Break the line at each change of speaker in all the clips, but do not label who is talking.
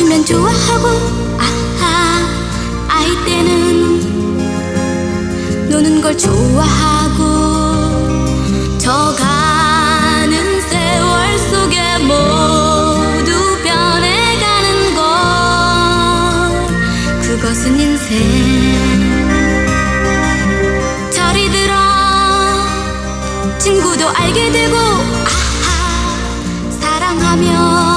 웃으면 좋아하고 아하 아이 때는 노는 걸 좋아하고 저 가는 세월 속에 모두 변해가는 것 그것은 인생. 저리 들어 친구도 알게 되고 아하 사랑하며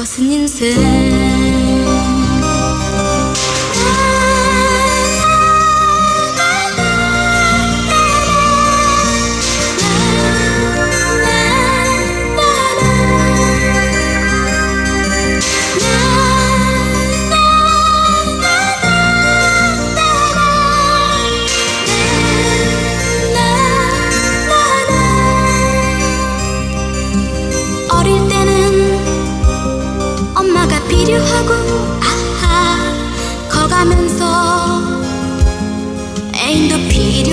것은 인생.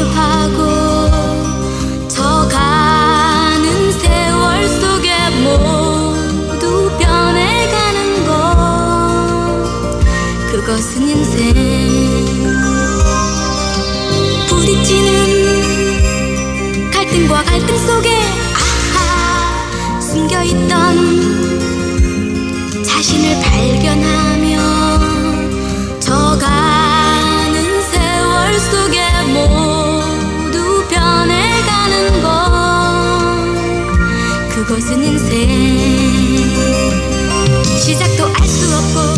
하고 저 가는 세월 속에 모두 변해가는 것. 그것은 인생. 쓰는 새 시작도 알 수 없고